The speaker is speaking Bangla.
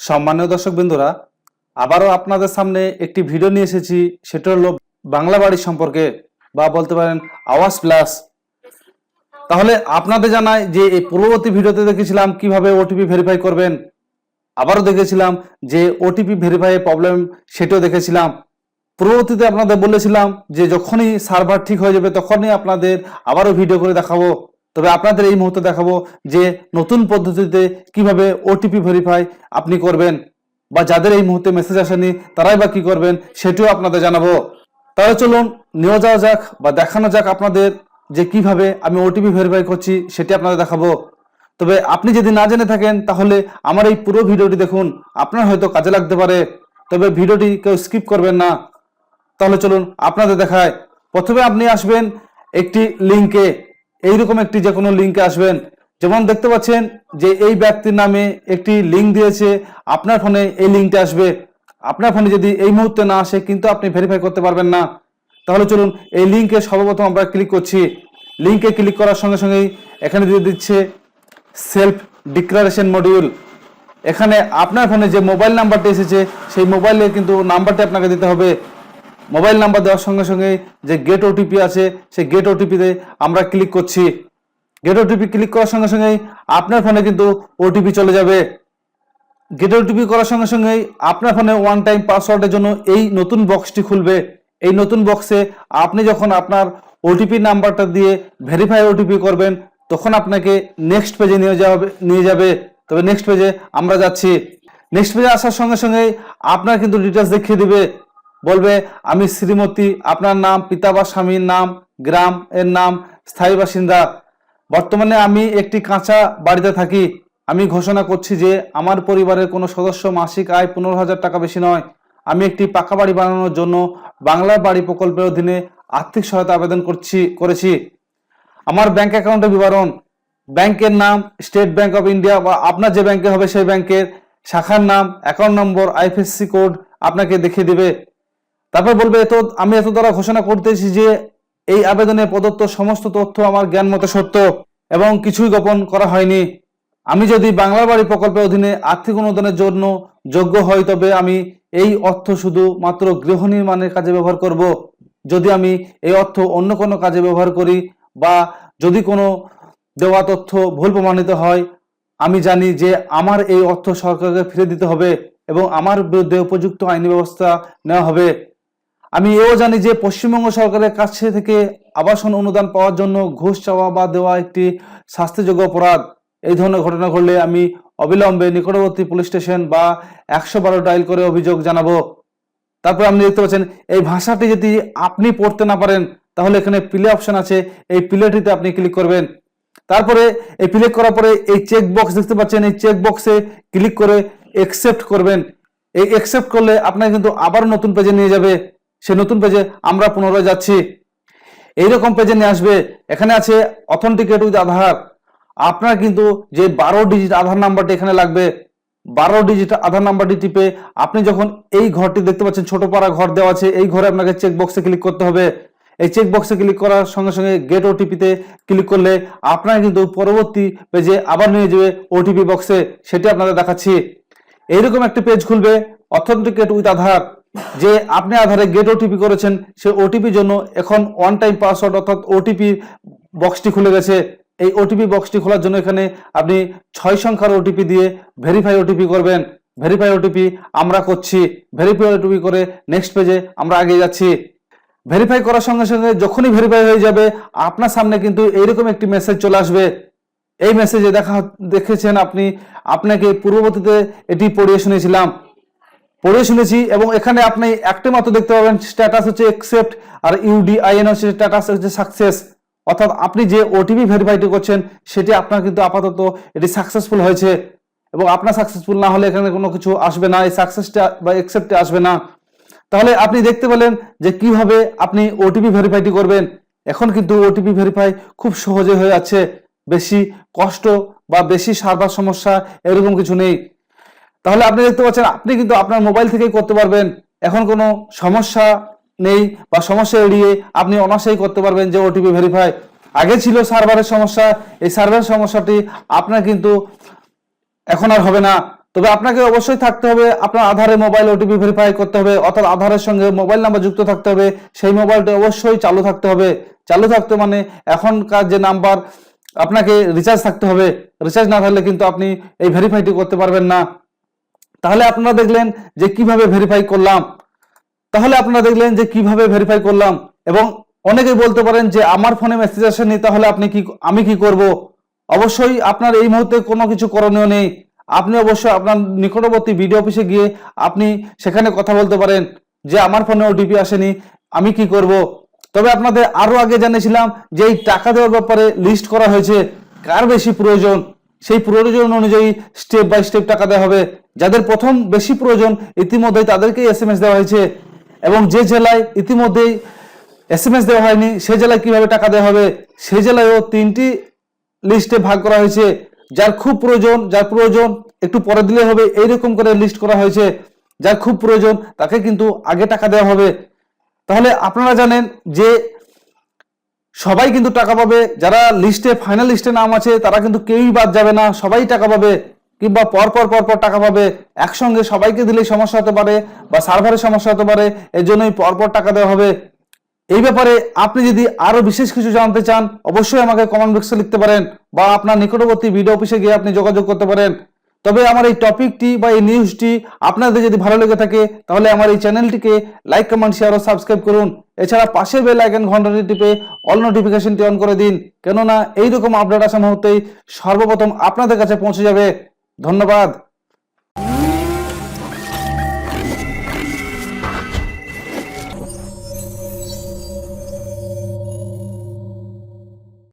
সম্মানীয় দর্শক বিন্দুরা আবারও আপনাদের সামনে একটি ভিডিও নিয়ে এসেছি। সেটা হলো বাংলা বাড়ি সম্পর্কে বা বলতে পারেন আওয়াজ প্লাস। তাহলে আপনাদের জানাই যে এই পূর্ববর্তী ভিডিওতে দেখেছিলাম কীভাবে ওটিপি ভেরিফাই করবেন। আবারও দেখেছিলাম যে ওটিপি ভেরিফাই প্রবলেম সেটাও দেখেছিলাম। পূর্ববর্তীতে আপনাদের বলেছিলাম যে যখনই সার্ভার ঠিক হয়ে যাবে তখনই আপনাদের আবারও ভিডিও করে দেখাবো। তবে আপনাদের এই মুহূর্তে দেখাবো যে নতুন পদ্ধতিতে কীভাবে ওটিপি ভেরিফাই আপনি করবেন বা যাদের এই মুহূর্তে মেসেজ আসেনি, তারাই বা কি করবেন সেটিও আপনাদের জানাব। তাহলে চলুন নিয়ে যাওয়া যাক বা দেখানো যাক আপনাদের যে কীভাবে আমি ওটিপি ভেরিফাই করছি, সেটি আপনাদের দেখাবো। তবে আপনি যদি না জেনে থাকেন, তাহলে আমার এই পুরো ভিডিওটি দেখুন। আপনার হয়তো কাজে লাগতে পারে, তবে ভিডিওটি কেউ স্কিপ করবেন না। তাহলে চলুন আপনাদের দেখায়। প্রথমে আপনি আসবেন একটি লিঙ্কে এইরকম একটি যে কোনো লিঙ্কে আসবেন। যেমন দেখতে পাচ্ছেন যে এই ব্যক্তির নামে একটি লিঙ্ক দিয়েছে, আপনার ফোনে এই লিঙ্কটা আসবে। আপনার ফোনে যদি এই মুহূর্তে না আসে, কিন্তু আপনি ভেরিফাই করতে পারবেন না। তাহলে চলুন এই লিঙ্কে সর্বপ্রথম আমরা ক্লিক করছি। লিঙ্কে ক্লিক করার সঙ্গে সঙ্গেই এখানে দিয়ে দিচ্ছে সেলফ ডিক্লারেশন মডিউল এখানে আপনার ফোনে যে মোবাইল নাম্বারটি এসেছে, সেই মোবাইলে কিন্তু নাম্বারটি আপনাকে দিতে হবে। মোবাইল নাম্বার দেওয়ার সঙ্গে সঙ্গে যে গেট ওটিপি আছে, সেই গেট ওটিপিতে আমরা ক্লিক করছি। গেট ওটিপি ক্লিক করার সঙ্গে সঙ্গেই আপনার ফোনে কিন্তু ওটিপি চলে যাবে। গেট ওটিপি করার সঙ্গে সঙ্গেই আপনার ফোনে ওয়ান টাইম পাসওয়ার্ডের জন্য এই নতুন বক্সটি খুলবে। এই নতুন বক্সে আপনি যখন আপনার ওটিপি নাম্বারটা দিয়ে ভেরিফাই ওটিপি করবেন, তখন আপনাকে নেক্সট পেজে নিয়ে যাবে নিয়ে যাবে। তবে নেক্সট পেজে আমরা যাচ্ছি। নেক্সট পেজে আসার সঙ্গে সঙ্গেই আপনার কিন্তু ডিটেলস দেখিয়ে দিবে। বলবে, আমি শ্রীমতী, আপনার নাম, পিতা বা স্বামীর নাম, গ্রাম এর নাম, স্থায়ী বাসিন্দা। বর্তমানে আমি একটি কাঁচা বাড়িতে থাকি। আমি ঘোষণা করছি যে আমার পরিবারের কোনো সদস্য মাসিক আয় পনেরো হাজার টাকা বেশি নয়। আমি একটি পাকা বাড়ি বানানোর জন্য বাংলা বাড়ি প্রকল্পের অধীনে আর্থিক সহায়তা আবেদন করছি, করেছি। আমার ব্যাংক অ্যাকাউন্টের বিবরণ। ব্যাংকের নাম স্টেট ব্যাংক অফ ইন্ডিয়া বা আপনার যে ব্যাংকে হবে সেই ব্যাংকের শাখার নাম, অ্যাকাউন্ট নম্বর, আইএফএসসি কোড আপনাকে দেখিয়ে দিবে। তারপর বলবে, এত, আমি এত দ্বারা ঘোষণা করতেছি যে এই আবেদনে প্রদত্ত সমস্ত তথ্য আমার জ্ঞান মতে সত্য এবং কিছুই গোপন করা হয়নি। আমি যদি বাংলা বাড়ি প্রকল্পের অধীনে আর্থিক অনুদানের জন্য যোগ্য হই, তবে আমি এই অর্থ শুধু মাত্র গৃহ নির্মাণের কাজে ব্যবহার করব। যদি আমি এই অর্থ অন্য কোনো কাজে ব্যবহার করি বা যদি কোনো দেওয়া তথ্য ভুল প্রমাণিত হয়, আমি জানি যে আমার এই অর্থ সরকারকে ফিরে দিতে হবে এবং আমার বিরুদ্ধে উপযুক্ত আইনি ব্যবস্থা নেওয়া হবে। আমি এও জানি যে পশ্চিমবঙ্গ সরকারের কাছে থেকে আবাসন অনুদান পাওয়ার জন্য ঘুষ চাওয়া বা দেওয়া একটি শাস্তিযোগ্য অপরাধ। এই ধরনের ঘটনা ঘটলে আমি অবিলম্বে নিকটবর্তী পুলিশ স্টেশন বা একশো বারো ডাইল করে অভিযোগ জানাব। তারপর আপনি দেখতে পাচ্ছেন, এই ভাষাটি যদি আপনি পড়তে না পারেন, তাহলে এখানে প্লে অপশন আছে। এই প্লেটিতে আপনি ক্লিক করবেন। তারপরে এই ক্লিক করার পরে এই চেক বক্স দেখতে পাচ্ছেন, এই চেক বক্সে ক্লিক করে একসেপ্ট করবেন। এই একসেপ্ট করলে আপনাকে কিন্তু আবার নতুন পেজে নিয়ে যাবে। সেই নতুন পেজে আমরা পুনরায় যাচ্ছি। এইরকম পেজে নিয়ে আসবে। এখানে আছে অথেন্টিকেট উইথ আধার। আপনার কিন্তু যে বারো ডিজিট আধার নাম্বারটি এখানে লাগবে, বারো ডিজিট আধার নাম্বারটি টিপে আপনি যখন এই ঘরটি দেখতে পাচ্ছেন, ছোট পাড়া ঘর দেওয়া আছে, এই ঘরে আপনাকে চেক বক্সে ক্লিক করতে হবে। এই চেক বক্সে ক্লিক করার সঙ্গে সঙ্গে গেট ওটিপিতে ক্লিক করলে আপনার কিন্তু পরবর্তী পেজে আবার নিয়ে যাবে ওটিপি বক্সে সেটি আপনাদের দেখাচ্ছি। এইরকম একটি পেজ খুলবে অথেন্টিকেট উইথ আধার। যে আপনি আধারে গেট ওটিপি করেছেন, সে ওটিপির জন্য এখন ওয়ান টাইম পাসওয়ার্ড অর্থাৎ ওটিপি বক্সটি খুলে গেছে। এই ওটিপি বক্সটি খোলার জন্য এখানে আপনি ছয় সংখ্যার ওটিপি দিয়ে ভেরিফাই ওটিপি করবেন। ভেরিফাই ওটিপি আমরা করছি। ভেরিফাই ওটিপি করে নেক্সট পেজে আমরা আগে যাচ্ছি। ভেরিফাই করার সঙ্গে সঙ্গে যখনই ভেরিফাই হয়ে যাবে, আপনার সামনে কিন্তু এইরকম একটি মেসেজ চলে আসবে। এই মেসেজে দেখা দেখেছেন আপনি, আপনাকে পূর্ববর্তীতে এটি পড়িয়ে শুনেছিলাম। পড়ে শুনেছি এবং এখানে আপনি একটি মাত্র দেখতে পাবেন স্ট্যাটাস হচ্ছে একসেপ্ট আর ইউডিআইএন হচ্ছে স্ট্যাটাস হচ্ছে সাকসেস অর্থাৎ আপনি যে ওটিপি ভেরিফাইটি করছেন, সেটি আপনার কিন্তু আপাতত এটি সাকসেসফুল হয়েছে এবং আপনার সাকসেসফুল না হলে এখানে কোনো কিছু আসবে না, এই সাকসেসটা বা একসেপ্টে আসবে না। তাহলে আপনি দেখতে পেলেন যে কীভাবে আপনি ওটিপি ভেরিফাইটি করবেন। এখন কিন্তু ওটিপি ভেরিফাই খুব সহজে হয়ে যাচ্ছে। বেশি কষ্ট বা বেশি সার্ভার সমস্যা এরকম কিছু নেই। তাহলে আপনি দেখতে পাচ্ছেন, আপনি কিন্তু আপনার মোবাইল থেকেই করতে পারবেন। এখন কোনো সমস্যা নেই বা সমস্যা এড়িয়ে আপনি অনায়াসেই করতে পারবেন যে ওটিপি ভেরিফাই আগে ছিল সার্ভারের সমস্যা, এই সার্ভারের সমস্যাটি আপনার কিন্তু এখন আর হবে না। তবে আপনাকে অবশ্যই থাকতে হবে, আপনার আধারে মোবাইল ওটিপি ভেরিফাই করতে হবে, অর্থাৎ আধারের সঙ্গে মোবাইল নাম্বার যুক্ত থাকতে হবে, সেই মোবাইলটা অবশ্যই চালু থাকতে হবে। চালু থাকতে মানে এখনকার যে নাম্বার আপনাকে রিচার্জ থাকতে হবে। রিচার্জ না থাকলে কিন্তু আপনি এই ভেরিফাইটি করতে পারবেন না। তাহলে আপনারা দেখলেন যে কীভাবে ভেরিফাই করলাম। তাহলে আপনারা দেখলেন যে কীভাবে ভেরিফাই করলাম। এবং অনেকেই বলতে পারেন যে আমার ফোনে মেসেজ আসেনি, তাহলে আপনি কি, আমি কি করব? অবশ্যই আপনার এই মুহূর্তে কোনো কিছু করণীয় নেই। আপনি অবশ্যই আপনার নিকটবর্তী বিডিও অফিসে গিয়ে আপনি সেখানে কথা বলতে পারেন যে আমার ফোনে ওটিপি আসেনি, আমি কি করব? তবে আপনাদের আরও আগে জানিয়েছিলাম যে এই টাকা দেওয়ার ব্যাপারে লিস্ট করা হয়েছে। কার বেশি প্রয়োজন? সেই প্রয়োজন অনুযায়ী স্টেপ বাই স্টেপ টাকা দেওয়া হবে। যাদের প্রথম বেশি প্রয়োজন, ইতিমধ্যেই তাদেরকেই এস এম এস দেওয়া হয়েছে এবং যে জেলায় ইতিমধ্যেই এস এম এস দেওয়া হয়নি, সে জেলায় কীভাবে টাকা দেওয়া হবে সেই জেলায়ও তিনটি লিস্টে ভাগ করা হয়েছে। যার খুব প্রয়োজন, যার প্রয়োজন একটু পরে দিলে হবে, এইরকম করে লিস্ট করা হয়েছে। যার খুব প্রয়োজন, তাকে কিন্তু আগে টাকা দেওয়া হবে। তাহলে আপনারা জানেন যে সবাই কিন্তু টাকা পাবে। যারা লিস্টে ফাইনাল লিস্টে নাম আছে, তারা কিন্তু কেউই বাদ যাবে না। সবাই টাকা পাবে কিংবা পর পর পর পর টাকা পাবে। একসঙ্গে সবাইকে দিলেই সমস্যা হতে পারে বা সার্ভারের সমস্যা হতে পারে এর জন্যই পর পর টাকা দেওয়া হবে। এই ব্যাপারে আপনি যদি আরও বিশেষ কিছু জানতে চান, অবশ্যই আমাকে কমেন্ট বক্সে লিখতে পারেন বা আপনার নিকটবর্তী ভিডিও অফিসে গিয়ে আপনি যোগাযোগ করতে পারেন। তবে আমার এই টপিকটি বা এই নিউজটি আপনাদের যদি ভালো লেগে থাকে, তাহলে আমার এই চ্যানেলটিকে লাইক, কমেন্ট শেয়ার ও সাবস্ক্রাইব করুন। এছাড়া পাশে বেল আইকন ঘন্টাটি টিপে অল নোটিফিকেশনটি অন করে দিন, কেননা এইরকম আপডেট আসা মুহূর্তেই সর্বপ্রথম আপনাদের কাছে পৌঁছে যাবে। ধন্যবাদ।